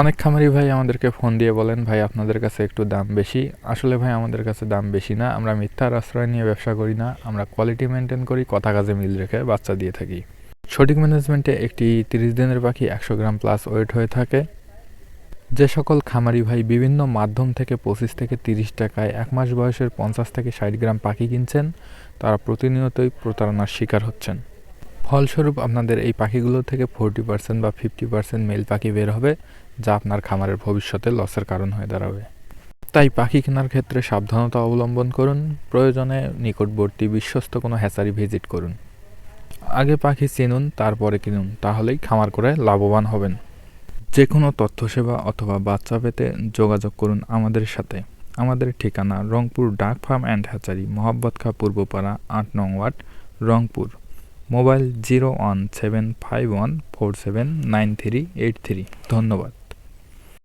অনেক খামারি ভাই আমাদেরকে ফোন দিয়ে বলেন, ভাই, আপনাদের কাছে একটু দাম বেশি। আসলে ভাই, আমাদের কাছে দাম বেশি না। আমরা মিথ্যার আশ্রয় নিয়ে ব্যবসা করি না। আমরা কোয়ালিটি মেনটেন করি, কথা কাজে মিল রেখে বাচ্চা দিয়ে থাকি। সঠিক ম্যানেজমেন্টে একটি তিরিশ দিনের পাখি একশো গ্রাম প্লাস ওয়েট হয়ে থাকে। যে সকল খামারি ভাই বিভিন্ন মাধ্যম থেকে পঁচিশ থেকে তিরিশ টাকায় এক মাস বয়সের পঞ্চাশ থেকে ষাট গ্রাম পাখি কিনছেন, তারা প্রতিনিয়তই প্রতারণার শিকার হচ্ছেন। ফলস্বরূপ আপনাদের এই পাখিগুলো থেকে ফোরটি পার্সেন্ট বা ফিফটি পার্সেন্ট মেল পাখি বের হবে। যা আপনার খামারের ভবিষ্যতে লসের কারণ হয়ে দাঁড়াবে। তাই পাখি কেনার ক্ষেত্রে সাবধানতা অবলম্বন করুন, প্রয়োজনে নিকটবর্তী বিশ্বস্ত কোনো হ্যাচারি ভিজিট করুন। আগে পাখি চিনুন, তারপরে কিনুন, তাহলেই খামার করে লাভবান হবেন। যে কোনো তথ্য সেবা অথবা বাচ্চা পেতে যোগাযোগ করুন আমাদের সাথে। আমাদের ঠিকানা রংপুর ডাক ফার্ম অ্যান্ড হ্যাচারি মোহাব্বত খা পূর্বপাড়া, আট নং word, Rangpur. Mobile zero one seven five one four seven nine three eight three. ধন্যবাদ।